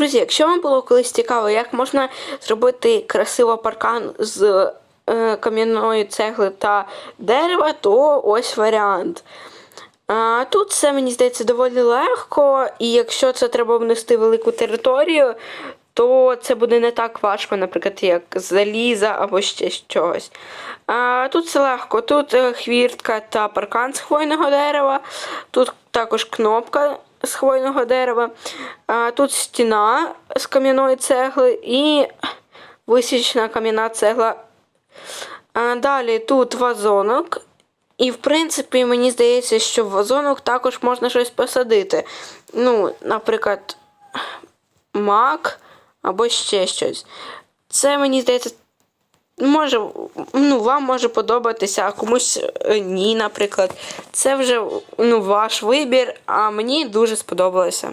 Друзі, якщо вам було колись цікаво, як можна зробити красиво паркан з е, кам'яної цегли та дерева, то ось варіант. Тут все мені здається доволі легко, і якщо це треба внести велику територію, то це буде не так важко, наприклад, як заліза або ще чогось. А, тут все легко. Тут е, хвіртка та паркан з хвойного дерева, тут також кнопка з хвойного дерева, тут стіна з кам'яної цегли і висічна кам'яна цегла. Далі тут вазонок. І, в принципі, мені здається, що в вазонок також можна щось посадити. Ну, наприклад, мак або ще щось. Це мені здається, може, ну, вам може подобатися, а комусь е, ні, наприклад. Це вже ну, ваш вибір, а мені дуже сподобалося.